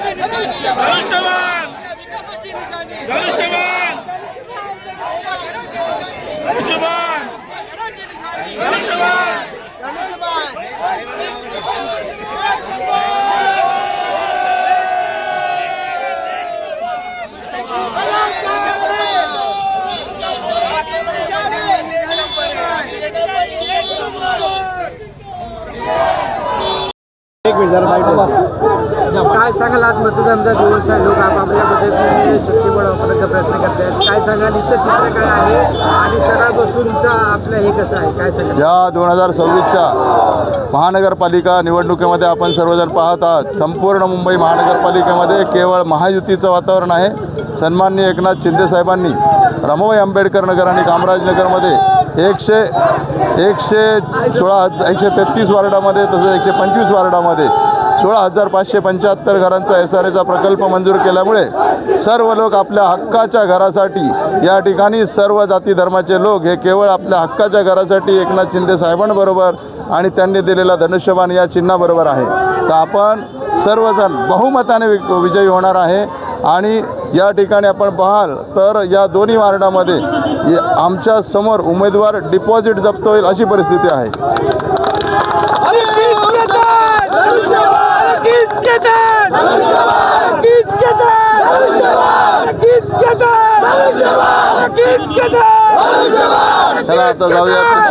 धनुष्यबाण धनुष्यबाण धनुष्यबाण धनुष्यबाण एक मिनिट जरा माईक बोला. काय सांगाल आज मतदानचा दिवस आहे? लोक आपापल्या पद्धतीने शक्ती बनवण्याचा प्रयत्न करत आहेत काय सांगाल? इथं चित्र काय आहे? आणि सगळ्या बसूनचा आपलं हे कसं आहे? काय सांगाल? या दोन हजार सव्वीसच्या महानगरपालिका निवडणुकीमध्ये आपण सर्वजण पाहत आहात. संपूर्ण मुंबई महानगरपालिकेमध्ये केवळ महायुतीचं वातावरण आहे. सन्माननीय एकनाथ शिंदे साहेबांनी रमाबाई आंबेडकर नगर आणि कामराज नगरमध्ये एकशे एकशे सोळा एकशे तेहतीस वार्डामध्ये तसंच एकशे पंचवीस वार्डामध्ये सोळा हजार पाचशे पंच्याहत्तर घरांचा एस आर एचा प्रकल्प मंजूर केल्यामुळे सर्व लोक आपल्या हक्काच्या घरासाठी या ठिकाणी सर्व जाती धर्माचे लोक हे केवळ आपल्या हक्काच्या घरासाठी एकनाथ शिंदे साहेबांबरोबर आणि त्यांनी दिलेला धनुष्यबाण या चिन्हाबरोबर आहे. तर आपण सर्वजण बहुमताने वि- विजयी होणार आहे आणि या ठिकाणी आपण पाहाल तर या दोन्ही वार्डामध्ये आमच्यासमोर उमेदवार डिपॉझिट जप्त होईल अशी परिस्थिती आहे. चला आता जाऊया